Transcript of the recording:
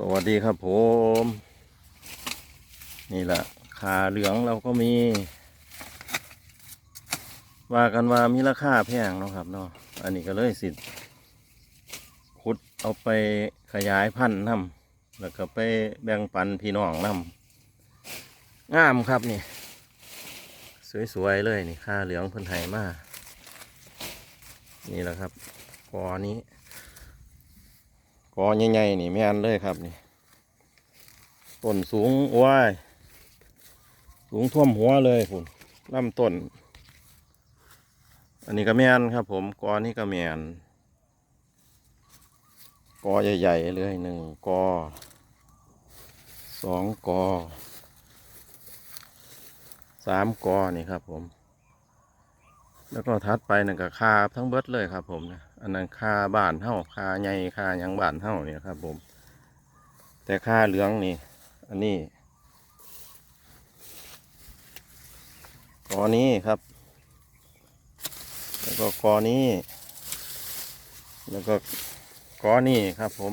สวัสดีครับผม นี่แหละขาเหลืองเราก็มี ว่ากันว่ามีราคาแพงเนาะครับเนาะอันนี้ก็เลยสิขุดเอาไปขยายพันธุ์นำแล้วก็ไปแบ่งปันพี่น้องนำงามครับนี่ สวย ๆ เลยนี่ค่าเหลืองเพิ่นไห้มา นี่แหละครับกอนี้ กอใหญ่ๆนี่แม่นเลยครับนี่ต้นสูงว้ายสูงท่วมหัวเลยคุณลำต้น อันนี้ก็แม่นครับ ผมกอนี้ก็แม่นกอใหญ่ๆเลยหนึ่งกอสองกอสามกอนี่ครับผม แล้วก็ทัดไปนั่นก็คาทั้งเบิดเลยครับ ผมนะอันนั้นคาบ้านเท่าคาใหญ่คายังบ้านเท่าเนี่ยครับ ผม แต่คาเหลืองนี่ อันนี้กอนี้ครับ แล้วก็กอนี้ แล้วก็กอนี้ครับผม